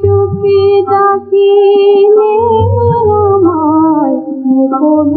চোখে ডাকিলে আমায় মুকুল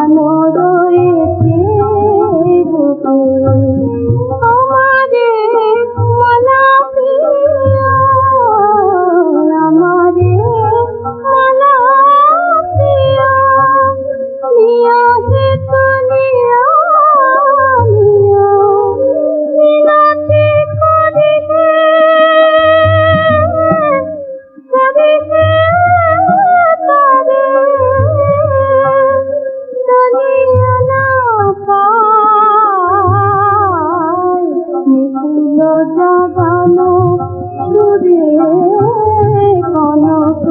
লাগানো সুরে কনক